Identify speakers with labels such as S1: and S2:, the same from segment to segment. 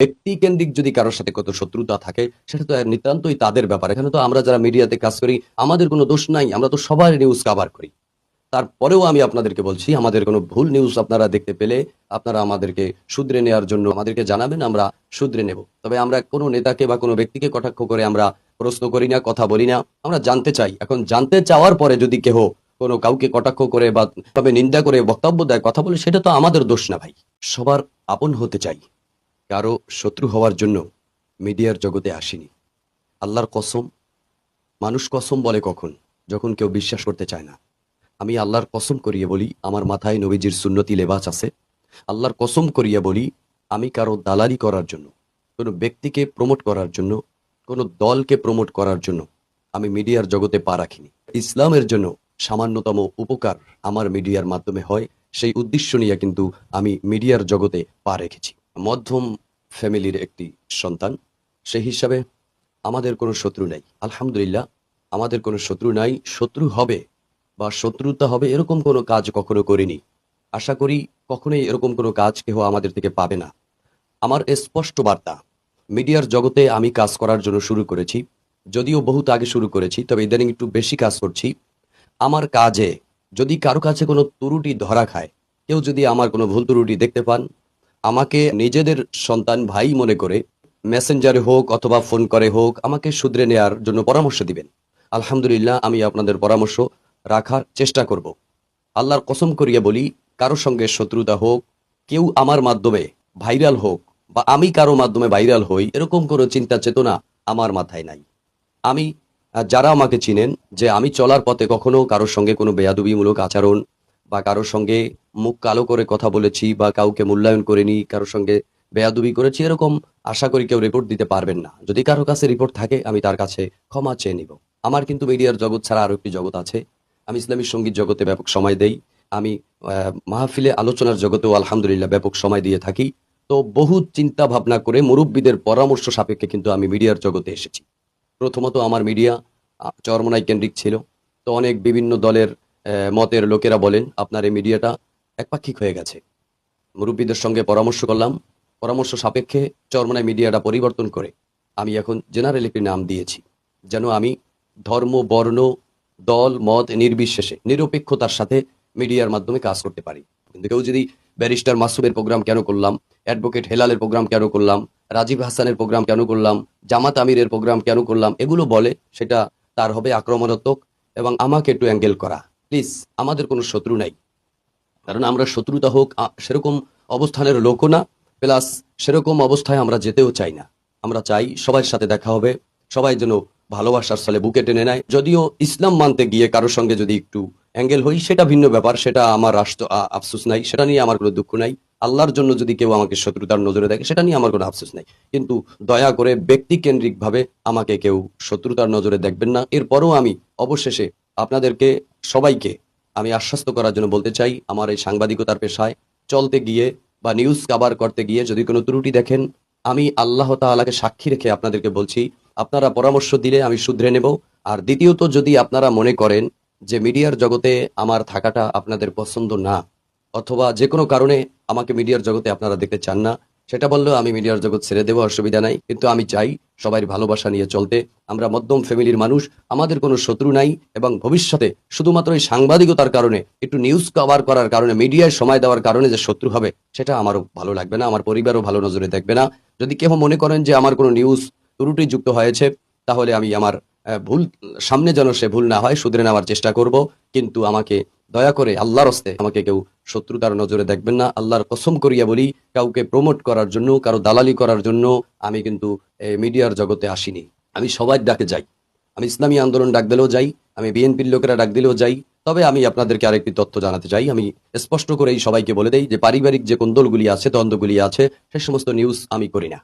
S1: ব্যক্তি কেন্দ্রিক যদি কারোর সাথে কত শত্রুতা থাকে, সেটা তো নিতান্তই তাদের ব্যাপার। এখানে তো আমরা যারা মিডিয়াতে কাজ করি, আমাদের কোনো দোষ নাই, আমরা তো সবার নিউজ কাভার করি। তারপরেও আমি আপনাদেরকে বলছি, আমাদের কোনো ভুল নিউজ আপনারা দেখতে পেলে আপনারা আমাদেরকে শুধরে নেওয়ার জন্য আমাদেরকে জানাবেন, আমরা শুধরে নেব। তবে আমরা কোনো নেতাকে বা কোনো ব্যক্তিকে কটাক্ষ করে আমরা প্রশ্ন করি না, কথা বলি না। আমরা জানতে চাই। এখন জানতে চাওয়ার পরে যদি কেহ কোনো কাউকে কটাক্ষ করে বা তবে নিন্দা করে বক্তব্য দেয়, কথা বলে, সেটা তো আমাদের দোষ না ভাই। সবার আপন হতে চাই। কারও শত্রু হওয়ার জন্য মিডিয়ার জগতে আসিনি। আল্লাহর কসম, মানুষ কসম বলে কখন? যখন কেউ বিশ্বাস করতে চায় না। আমি আল্লাহর কসম করিয়ে বলি, আমার মাথায় নবীজির সুন্নতি লেবাস আছে। আল্লাহর কসম করিয়ে বলি, আমি কারও দালালি করার জন্য, কোনো ব্যক্তিকে প্রমোট করার জন্য, কোনো দলকে প্রমোট করার জন্য আমি মিডিয়ার জগতে পা রাখিনি। ইসলামের জন্য সামান্যতম উপকার আমার মিডিয়ার মাধ্যমে হয়, সেই উদ্দেশ্য নিয়ে কিন্তু আমি মিডিয়ার জগতে পা রেখেছি। মধ্যম ফ্যামিলির একটি সন্তান। সেই হিসাবে আমাদের কোনো শত্রু নাই। আলহামদুলিল্লাহ, আমাদের কোনো শত্রু নাই। শত্রু হবে বা শত্রুতা হবে এরকম কোনো কাজ কখনো করিনি। আশা করি কখনোই এরকম কোনো কাজ কেহ আমাদের থেকে পাবে না। আমার স্পষ্ট বার্তা, মিডিয়ার জগতে আমি কাজ করার জন্য শুরু করেছি। যদিও বহুত আগে শুরু করেছি, তবে ইদানিং একটু বেশি কাজ করছি। আমার কাজে যদি কারও কাছে কোনো ত্রুটি ধরা খায়, কেউ যদি আমার কোনো ভুল ত্রুটি দেখতে পান আমাকে নিজেদের সন্তান ভাই মনে করে মেসেঞ্জারে হোক অথবা ফোন করে হোক আমাকে শুধরে নেয়ার জন্য পরামর্শ দিবেন। আলহামদুলিল্লাহ, আমি আপনাদের পরামর্শ রাখার চেষ্টা করব। আল্লাহর কসম করিয়া বলি, কারও সঙ্গে শত্রুতা হোক, কেউ আমার মাধ্যমে ভাইরাল হোক বা আমি কারও মাধ্যমে ভাইরাল হই, এরকম কোনো চিন্তা চেতনা আমার মাথায় নাই। আমি যারা আমাকে চিনেন যে আমি চলার পথে কখনো কারোর সঙ্গে কোনো বেয়াদবিমূলক আচরণ বা কারোর সঙ্গে মুখ কালো করে কথা বলেছি বা কাউকে মূল্যায়ন করিনি, কারোর সঙ্গে বেয়াদুবি করেছি, এরকম আশা করি কেউ রিপোর্ট দিতে পারবেন না। যদি কারও কাছে রিপোর্ট থাকে, আমি তার কাছে ক্ষমা চেয়ে নিব। আমার কিন্তু মিডিয়ার জগৎ ছাড়া আরও একটি জগৎ আছে। আমি ইসলামী সংগীত জগতে ব্যাপক সময় দেই। আমি মাহফিলে আলোচনার জগতেও আলহামদুলিল্লাহ ব্যাপক সময় দিয়ে থাকি। তো বহু চিন্তা ভাবনা করে মুরব্বীদের পরামর্শ সাপেক্ষে কিন্তু আমি মিডিয়ার জগতে এসেছি। প্রথমত আমার মিডিয়া চরমনাই কেন্দ্রিক ছিল। তো অনেক বিভিন্ন দলের মতের লোকেরা বলেন, আপনার এই মিডিয়াটা একপাক্ষিক হয়ে গেছে। মুরব্বীদের সঙ্গে পরামর্শ করলাম। পরামর্শ সাপেক্ষে চরমনায় মিডিয়াটা পরিবর্তন করে আমি এখন জেনারেল একটি নাম দিয়েছি, যেন আমি ধর্ম, বর্ণ, দল, মত নির্বিশেষে, নিরপেক্ষতার সাথে মিডিয়ার মাধ্যমে কাজ করতে পারি। কিন্তু কেউ যদি ব্যারিস্টার মাসুমের প্রোগ্রাম কেন করলাম, অ্যাডভোকেট হেলালের প্রোগ্রাম কেন করলাম, রাজীব হাসানের প্রোগ্রাম কেন করলাম, জামাত আমিরের প্রোগ্রাম কেন করলাম, এগুলো বলে সেটা তার হবে আক্রমণাত্মক এবং আমাকে একটু অ্যাঙ্গেল করা। প্লিজ, আমাদের কোনো শত্রু নাই। কারণ আমরা শত্রুতা হোক সেরকম অবস্থানের লোকও না, প্লাস সেরকম অবস্থায় আমরা যেতেও চাই না। আমরা চাই সবার সাথে দেখা হবে, সবাই যেন ভালোবাসার সালে বুকে টেনে নেয়। যদিও ইসলাম মানতে গিয়ে কারোর সঙ্গে যদি একটু অ্যাঙ্গেল হই, সেটা ভিন্ন ব্যাপার, সেটা আমার রাষ্ট্র আফসোস নাই, সেটা নিয়ে আমার কোনো দুঃখ নাই। আল্লাহর জন্য যদি কেউ আমাকে শত্রুতার নজরে দেখে, সেটা নিয়ে আমার কোনো আফসোস নাই। কিন্তু দয়া করে ব্যক্তি কেন্দ্রিক আমাকে কেউ শত্রুতার নজরে দেখবেন না। এরপরও আমি অবশেষে আপনাদেরকে সবাইকে আমি আশ্বস্ত করার জন্য বলতে চাই, আমার এই সাংবাদিকতার পেশায় চলতে গিয়ে বা নিউজ কাভার করতে গিয়ে যদি কোনো ত্রুটি দেখেন, আমি আল্লাহ তাআলাকে সাক্ষী রেখে আপনাদেরকে বলছি, আপনারা পরামর্শ দিলে আমি শুধরে নেব। আর দ্বিতীয়ত, যদি আপনারা মনে করেন যে মিডিয়ার জগতে আমার থাকাটা আপনাদের পছন্দ না, অথবা যে কোনো কারণে আমাকে মিডিয়ার জগতে আপনারা দেখতে চান না, সেটা বললেও আমি মিডিয়ার জগৎ ছেড়ে দেবো, অসুবিধা নাই। কিন্তু আমি চাই সবাই ভালোবাসা নিয়ে চলতে। আমরা মধ্যম ফ্যামিলির মানুষ, আমাদের কোনো শত্রু নাই এবং ভবিষ্যতে শুধুমাত্র এই সাংবাদিকতার কারণে, একটু নিউজ কভার করার কারণে মিডিয়ায় সময় দেওয়ার কারণে যে শত্রু হবে, সেটা আমারও ভালো লাগবে না, আমার পরিবারও ভালো নজরে দেখবে না। যদি কেউ মনে করেন যে আমার কোনো নিউজ ত্রুটি যুক্ত হয়েছে, তাহলে আমি আমার ভুল, সামনে যেন সে ভুল না হয়, শুধরে নেওয়ার চেষ্টা করব। কিন্তু আমাকে দয়া করে আল্লাহর হস্তে আমাকে কেউ শত্রুতার নজরে দেখবেন না। আল্লাহর কসম করিয়া বলি, কাউকে প্রমোট করার জন্য, কারও দালালি করার জন্য আমি কিন্তু মিডিয়ার জগতে আসিনি। আমি সবাই ডাকে যাই। আমি ইসলামী আন্দোলন ডাক দিলেও যাই, আমি বিএনপির লোকেরা ডাক দিলেও যাই। তবে আমি আপনাদেরকে আরেকটি তথ্য জানাতে চাই। আমি স্পষ্ট করেই সবাইকে বলে দেই যে পারিবারিক যে কোন্দলগুলি আছে দ্বন্দ্বগুলি আছে, সে সমস্ত নিউজ আমি করি না।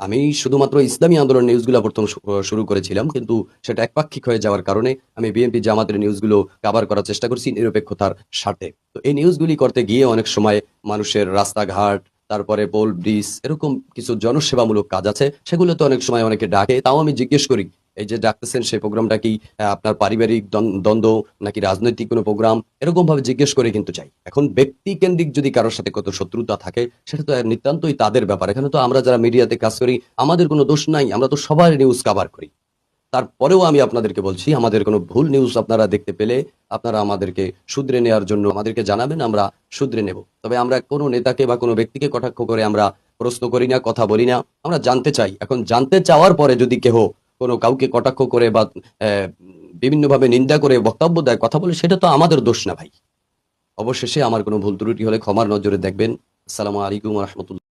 S1: আমি শুধুমাত্র ইসলামী আন্দোলন নিউজগুলো প্রথম শুরু করেছিলাম, কিন্তু সেটা একপাক্ষিক হয়ে যাওয়ার কারণে আমি বিএনপি জামাতের নিউজগুলো কাভার করার চেষ্টা করছি নিরপেক্ষতার সাথে। তো এই নিউজগুলি করতে গিয়ে অনেক সময় মানুষের রাস্তাঘাট, তারপরে পোল ব্রিজ এরকম কিছু জনসেবামূলক কাজ আছে সেগুলো তো অনেক সময় অনেকে ডাকে, তাও আমি জিজ্ঞেস করি এই যে ডাকতেছেন, সেই প্রোগ্রামটা কি আপনার পারিবারিক দ্বন্দ্ব নাকি রাজনৈতিক কোনো প্রোগ্রাম এরকম ভাবে জিজ্ঞেস করে কিন্তু চাই। এখন ব্যক্তি কেন্দ্রিক যদি কারোর সাথে কত শত্রুতা থাকে, সেটা তো নিতান্তই তাদের ব্যাপার। এখানে তো আমরা যারা মিডিয়াতে কাজ করি, আমাদের কোনো দোষ নাই, আমরা তো সবার নিউজ কাভার করি। তারপরেও আমি আপনাদেরকে বলছি, আমাদের কোনো ভুল নিউজ আপনারা দেখতে পেলে আপনারা আমাদেরকে শুধরে নেওয়ার জন্য আমাদেরকে জানাবেন, আমরা শুধরে নেব। তবে আমরা কোনো নেতাকে বা কোনো ব্যক্তিকে কটাক্ষ করে আমরা প্রশ্ন করি না, কথা বলি না। আমরা জানতে চাই। এখন জানতে চাওয়ার পরে যদি কেহ কোনো কাউকে কটাক্ষ করে বা বিভিন্নভাবে নিন্দা করে বক্তব্য দেয়, কথা বলে, সেটা তো আমাদের দোষ না ভাই। অবশেষে আমার কোনো ভুল ত্রুটি হলে ক্ষমার নজরে দেখবেন। আসসালামু আলাইকুম রহমতুল্লাহ।